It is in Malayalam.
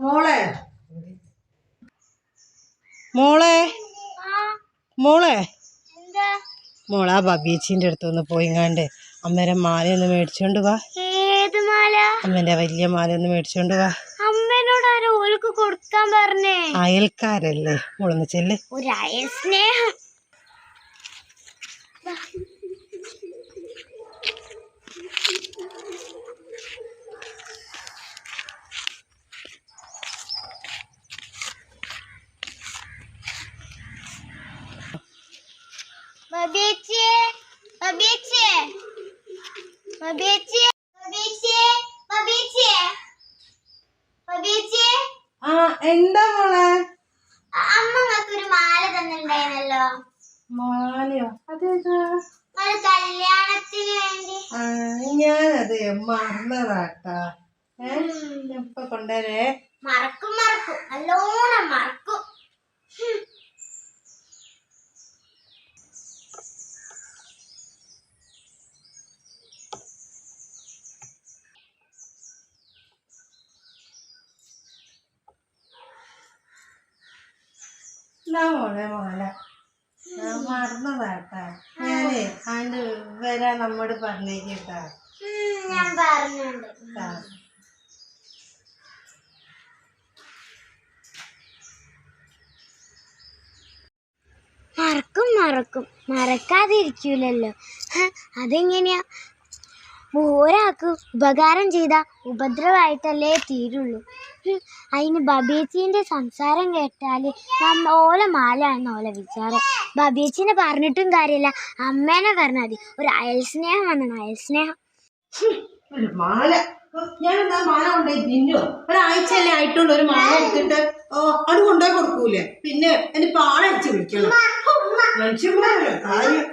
മോളെ. മോളെ. മോളെ. മോളെ ആ ബബീച്ചിന്റെ അടുത്തൊന്ന് പോയിങ്ങാണ്ട് അമ്മേരെ മാല ഒന്ന് മേടിച്ചോണ്ട് വാ. ഏത് മാല? അമ്മേന്റെ വലിയ മാല ഒന്ന് മേടിച്ചോണ്ട് വാ. അമ്മേനോട് കൊടുക്കാൻ പറഞ്ഞേ. അയൽക്കാരല്ലേ? മോളൊന്ന് ചെല്ലേ. ഒരു അയൽ സ്നേഹം. ബബേച്ചേ ബബേച്ചേ ബബേച്ചേ ബബേച്ചേ ബബേച്ചേ ബബേച്ചേ ആ എന്താ മോളെ? അമ്മ ഒരു മാല തന്നിട്ടുണ്ടായിരുന്നല്ലോ. മാലയോ? അതേതാ കല്യാണത്തിന് വേണ്ടി. ആ, ഞാനത് മറന്നതാട്ടാ. ഏ? ഇപ്പൊ കൊണ്ടുവരേ. മറക്കും മറക്കും. നല്ലോണം മറക്കും ഹും. മോളെ ഞാൻ മറന്നതാട്ടാ ഞാനേ അതിന്റെ വരാ നമ്മോട് പറഞ്ഞേക്കാ ഉം, ഞാൻ പറഞ്ഞുണ്ട്. മറക്കും മറക്കും. മറക്കാതിരിക്കൂലല്ലോ. അതെങ്ങനെയാ? ഒരാൾക്ക് ഉപകാരം ചെയ്ത ഉപദ്രവമായിട്ടല്ലേ തീരുള്ളൂ. അതിന് ബബേച്ചീന്റെ സംസാരം കേട്ടാൽ നമ്മ ഓല മാലാണെന്ന് ഓല വിചാരം. ബബേച്ചിനെ പറഞ്ഞിട്ടും കാര്യമില്ല. അമ്മേനെ പറഞ്ഞാൽ മതി. ഒരു അയൽ സ്നേഹം വന്നാണ് അയൽ സ്നേഹം. മാല. ഞാൻ എന്താ മാല കൊണ്ടുപോയി തിന്നോ? ഒരാഴ്ചയല്ലേ ആയിട്ടുള്ളൂ ഒരു മാല എടുത്തിട്ട്. ഓ അത് കൊണ്ടുപോയി കൊടുക്കൂലേ? പിന്നെ എന്നെ പാളടിച്ച് വിളിക്കണം? കാര്യം.